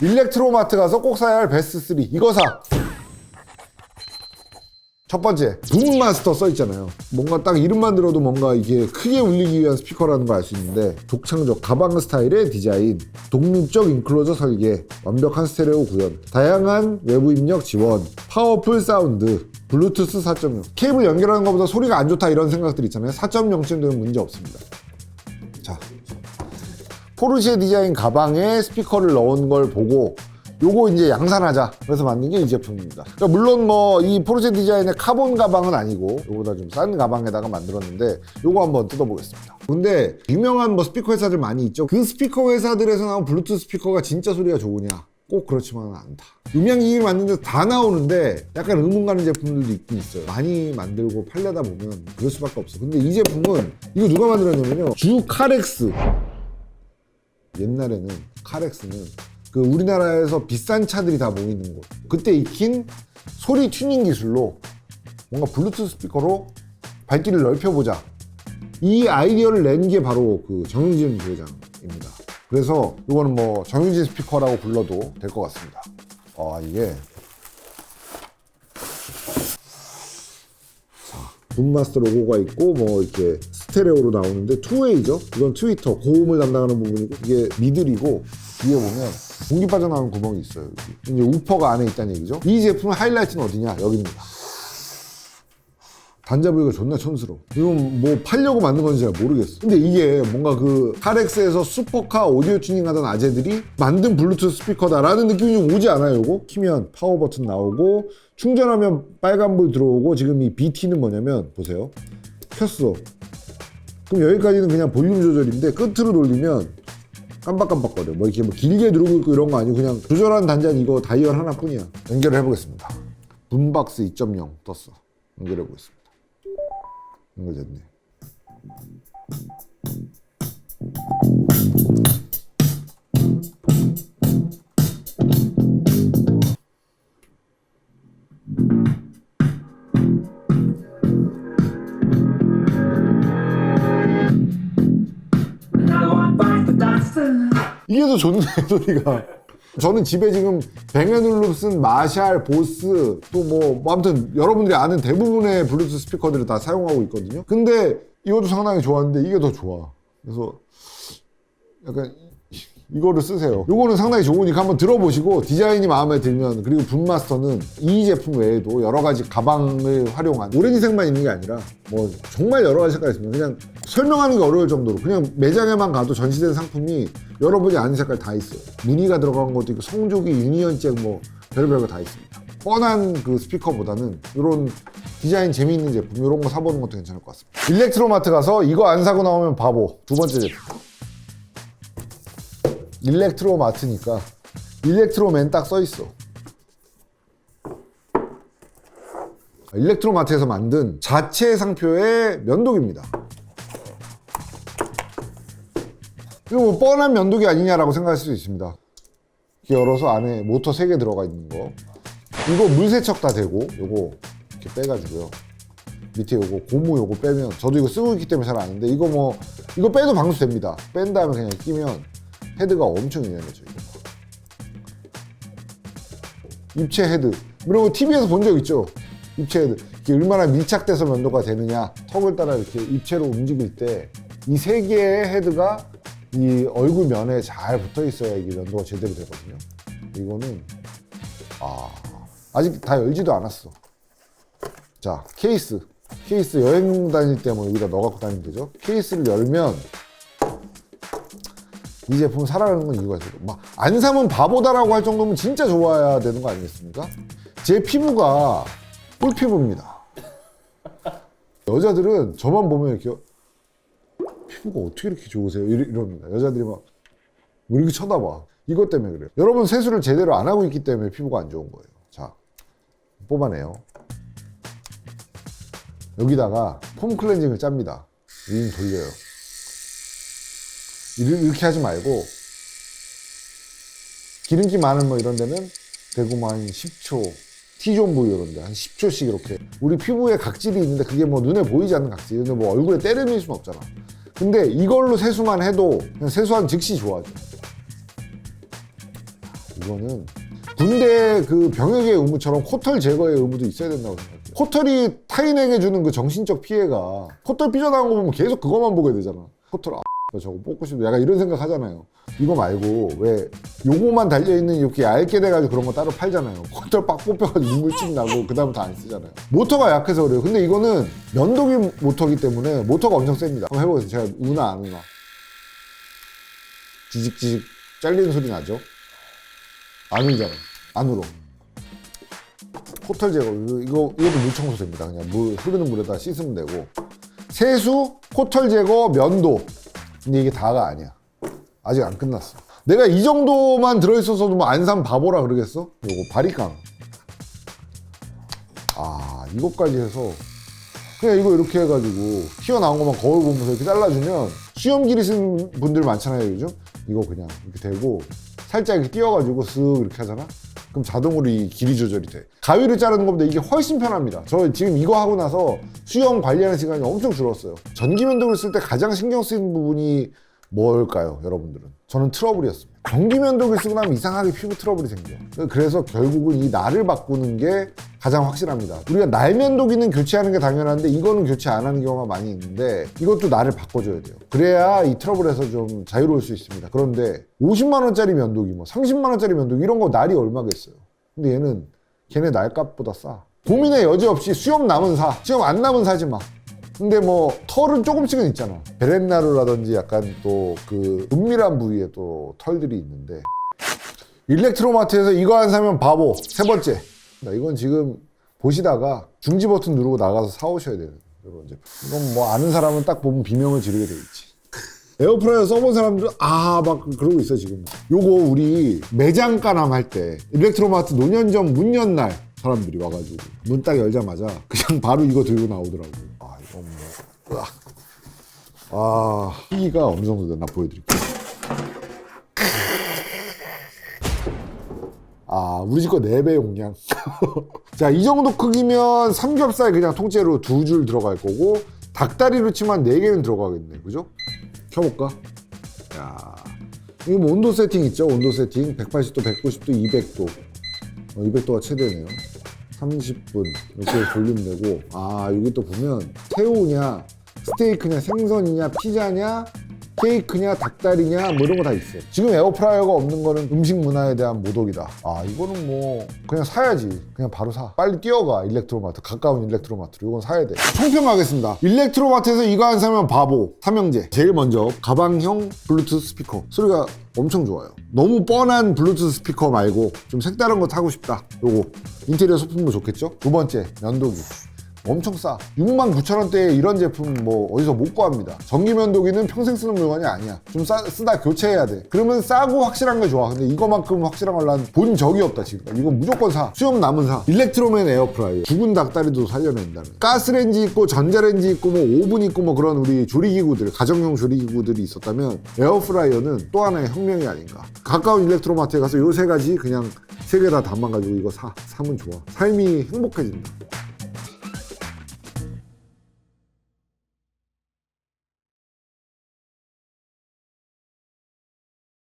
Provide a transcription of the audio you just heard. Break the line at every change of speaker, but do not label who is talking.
일렉트로마트 가서 꼭 사야 할 베스트 3 이거 사. 첫 번째, 붐마스터 써 있잖아요. 뭔가 딱 이름만 들어도 뭔가 이게 크게 울리기 위한 스피커라는 걸 알 수 있는데, 독창적 가방 스타일의 디자인, 독립적 인클로저 설계, 완벽한 스테레오 구현, 다양한 외부 입력 지원, 파워풀 사운드, 블루투스 4.0. 케이블 연결하는 것보다 소리가 안 좋다 이런 생각들 있잖아요. 4.0쯤 되면 문제 없습니다. 자, 포르쉐 디자인 가방에 스피커를 넣은 걸 보고 요거 이제 양산하자. 그래서 만든 게 이 제품입니다. 그러니까 물론 뭐 이 포르쉐 디자인의 카본 가방은 아니고 요거보다 좀 싼 가방에다가 만들었는데 요거 한번 뜯어보겠습니다. 근데 유명한 뭐 스피커 회사들 많이 있죠. 그 스피커 회사들에서 나온 블루투스 스피커가 진짜 소리가 좋으냐? 꼭 그렇지만은 않다. 음향기기 만드는 데서 다 나오는데 약간 의문 가는 제품들도 있긴 있어요. 많이 만들고 팔려다 보면 그럴 수밖에 없어. 근데 이 제품은 이거 누가 만들었냐면요. 주 카렉스 옛날에는 카렉스는 그 우리나라에서 비싼 차들이 다 모이는 곳. 그때 익힌 소리 튜닝 기술로 뭔가 블루투스 스피커로 발길을 넓혀보자. 이 아이디어를 낸 게 바로 그 정용진 부회장입니다. 그래서 이거는 뭐 정용진 스피커라고 불러도 될 것 같습니다. 아 이게. 붐마스터 로고가 있고 뭐 이렇게 스테레오로 나오는데 투웨이죠. 이건 트위터 고음을 담당하는 부분이고 이게 미들이고 뒤에 보면 공기 빠져나오는 구멍이 있어요. 여기. 이제 우퍼가 안에 있다는 얘기죠. 이 제품의 하이라이트는 어디냐? 여기입니다. 단자부위가 존나 촌스러워. 이건 뭐 팔려고 만든 건지 잘 모르겠어. 근데 이게 뭔가 그 카렉스에서 슈퍼카 오디오 튜닝 하던 아재들이 만든 블루투스 스피커다라는 느낌이 좀 오지 않아요, 이거? 키면 파워 버튼 나오고 충전하면 빨간불 들어오고 지금 이 BT는 뭐냐면 보세요. 켰어. 그럼 여기까지는 그냥 볼륨 조절인데 끝으로 돌리면 깜빡깜빡거려. 뭐 이렇게 뭐 길게 누르고 있고 이런 거 아니고 그냥 조절하는 단자는 이거 다이얼 하나뿐이야. 연결을 해보겠습니다. 붐박스 2.0 떴어. 연결해 보겠습니다. 연결됐네. 이게 더 좋네 소리가. 저는 집에 지금 뱅앤올룹슨, 마샬, 보스 또 뭐 아무튼 여러분들이 아는 대부분의 블루투스 스피커들을 다 사용하고 있거든요. 근데 이것도 상당히 좋았는데 이게 더 좋아. 그래서 약간 이거를 쓰세요. 이거는 상당히 좋으니까 한번 들어보시고 디자인이 마음에 들면 그리고 붐마스터는 이 제품 외에도 여러 가지 가방을 활용한 오렌지색만 있는 게 아니라 뭐 정말 여러 가지 색깔이 있습니다. 그냥 설명하는 게 어려울 정도로 그냥 매장에만 가도 전시된 상품이 여러분이 아는 색깔 다 있어요. 무늬가 들어간 것도 있고 성조기, 유니언잭 뭐 별의별 거 다 있습니다. 뻔한 그 스피커보다는 이런 디자인 재미있는 제품 이런 거 사보는 것도 괜찮을 것 같습니다. 일렉트로마트 가서 이거 안 사고 나오면 바보. 두 번째 제품. 일렉트로 마트니까 일렉트로맨 딱 써 있어. 일렉트로 마트에서 만든 자체 상표의 면도기입니다. 이거 뭐 뻔한 면도기 아니냐라고 생각할 수도 있습니다. 열어서 안에 모터 3개 들어가 있는 거. 이거 물세척 다 되고, 요거 이렇게 빼가지고요. 밑에 요거 고무 요거 빼면 저도 이거 쓰고 있기 때문에 잘 아는데 이거 뭐 이거 빼도 방수됩니다. 뺀 다음에 그냥 끼면 헤드가 엄청 유연해져 이거. 입체 헤드 거 TV에서 본 적 있죠? 입체 헤드 이게 얼마나 밀착돼서 면도가 되느냐 턱을 따라 이렇게 입체로 움직일 때 이 세 개의 헤드가 이 얼굴 면에 잘 붙어 있어야 이게 면도가 제대로 되거든요. 이거는 아 아직 다 열지도 않았어. 자 케이스 케이스 여행 다닐 때 뭐 여기다 넣어 갖고 다니면 되죠. 케이스를 열면 이 제품 사랑하는 건 이유가 있어요. 막 안 사면 바보다라고 할 정도면 진짜 좋아야 되는 거 아니겠습니까? 제 피부가 꿀 피부입니다. 여자들은 저만 보면 이렇게 피부가 어떻게 이렇게 좋으세요? 이럽니다. 여자들이 막왜 이렇게 쳐다봐? 이것 때문에 그래요. 여러분 세수를 제대로 안 하고 있기 때문에 피부가 안 좋은 거예요. 자, 뽑아내요. 여기다가 폼 클렌징을 짭니다. 윙 돌려요. 이렇게 하지 말고 기름기 많은 뭐 이런 데는 대구 뭐한 10초 T존 부위 이런 데한 10초씩 이렇게 우리 피부에 각질이 있는데 그게 뭐 눈에 보이지 않는 각질 근데 뭐 얼굴에 때려밀 수는 없잖아 근데 이걸로 세수만 해도 그냥 세수한 즉시 좋아져 이거는 군대 그 병역의 의무처럼 코털 제거의 의무도 있어야 된다고 생각해요. 코털이 타인에게 주는 그 정신적 피해가 코털 삐져나온 거 보면 계속 그것만 보게 되잖아. 코털 아 저거 뽑고 싶어. 약간 이런 생각 하잖아요. 이거 말고 왜 요거만 달려있는 이렇게 얇게 돼가지고 그런 거 따로 팔잖아요. 코털 빡 뽑혀가지고 눈물집 나고 그 다음부터 안 쓰잖아요. 모터가 약해서 그래요. 근데 이거는 면도기 모터기 때문에 모터가 엄청 셉니다. 한번 해보겠습니다. 제가 우나 안 우나. 지직지직 잘리는 소리 나죠? 안 울잖아. 안 울어. 코털 제거 이거 이것도 물 청소 됩니다. 그냥 물 흐르는 물에다 씻으면 되고 세수, 코털 제거, 면도. 근데 이게 다가 아니야. 아직 안 끝났어. 내가 이 정도만 들어있어서도 뭐 안산 바보라 그러겠어? 요거 바리깡. 아 이것까지 해서 그냥 이거 이렇게 해가지고 튀어나온 것만 거울 보면서 이렇게 잘라주면 시험 기르시는 분들 많잖아요 요즘 이거 그냥 이렇게 대고 살짝 이렇게 띄워가지고 쓱 이렇게 하잖아? 그럼 자동으로 이 길이 조절이 돼. 가위로 자르는 것보다 이게 훨씬 편합니다. 저 지금 이거 하고 나서 수영 관리하는 시간이 엄청 줄었어요. 전기 면도기를 쓸 때 가장 신경 쓰이는 부분이 뭘까요 여러분들은? 저는 트러블이었습니다. 전기 면도기를 쓰고 나면 이상하게 피부 트러블이 생겨 그래서 결국은 이 날을 바꾸는 게 가장 확실합니다. 우리가 날 면도기는 교체하는 게 당연한데 이거는 교체 안 하는 경우가 많이 있는데 이것도 날을 바꿔줘야 돼요. 그래야 이 트러블에서 좀 자유로울 수 있습니다. 그런데 50만 원짜리 면도기 뭐 30만 원짜리 면도기 이런 거 날이 얼마겠어요? 근데 얘는 걔네 날값보다 싸. 고민의 여지 없이 수염 남은 사 수염 안 남은 사지 마 근데 뭐 털은 조금씩은 있잖아. 베렌나루라든지 약간 또 그 은밀한 부위에 또 털들이 있는데 일렉트로마트에서 이거 안 사면 바보. 세 번째. 나 이건 지금 보시다가 중지 버튼 누르고 나가서 사오셔야 되는 이런 제품. 이건 뭐 아는 사람은 딱 보면 비명을 지르게 돼 있지. 에어프라이어 써본 사람들은 아 막 그러고 있어 지금. 요거 우리 매장 까남 할때 일렉트로마트 노년점 문 연 날 사람들이 와가지고 문 딱 열자마자 그냥 바로 이거 들고 나오더라고. 뭐 으악. 아 희기가 어느 정도 되나 보여드릴게요. 아, 우리 집 거 4배 용량. 자, 이 정도 크기면 삼겹살 그냥 통째로 두 줄 들어갈 거고, 닭다리로 치면 4개는 들어가겠네. 그죠? 켜볼까? 야 이거 뭐 온도 세팅 있죠? 온도 세팅. 180도, 190도, 200도. 어, 200도가 최대네요. 30분. 이렇게 돌리면 되고, 아, 여기 또 보면, 새우냐, 스테이크냐, 생선이냐, 피자냐, 케이크냐, 닭다리냐, 뭐 이런 거 다 있어. 지금 에어프라이어가 없는 거는 음식 문화에 대한 모독이다. 아, 이거는 뭐, 그냥 사야지. 그냥 바로 사. 빨리 뛰어가, 일렉트로마트. 가까운 일렉트로마트로. 이건 사야 돼. 총평하겠습니다. 일렉트로마트에서 이거 안 사면 바보. 삼형제. 제일 먼저, 가방형 블루투스 스피커. 소리가 엄청 좋아요. 너무 뻔한 블루투스 스피커 말고 좀 색다른 거 타고 싶다. 요거. 인테리어 소품도 좋겠죠? 두 번째, 면도기. 엄청 싸. 6만 9천 원대에 이런 제품 뭐 어디서 못 구합니다. 전기 면도기는 평생 쓰는 물건이 아니야. 좀 싸, 쓰다 교체해야 돼. 그러면 싸고 확실한 게 좋아. 근데 이거만큼 확실한 걸 난 본 적이 없다 지금. 이건 무조건 사. 수염 남은 사. 일렉트로맨 에어프라이어. 죽은 닭다리도 살려낸다는. 가스레인지 있고 전자레인지 있고 뭐 오븐 있고 뭐 그런 우리 조리기구들, 가정용 조리기구들이 있었다면 에어프라이어는 또 하나의 혁명이 아닌가. 가까운 일렉트로마트에 가서 요 세 가지 그냥 세 개 다 담아가지고 이거 사. 사면 좋아. 삶이 행복해진다.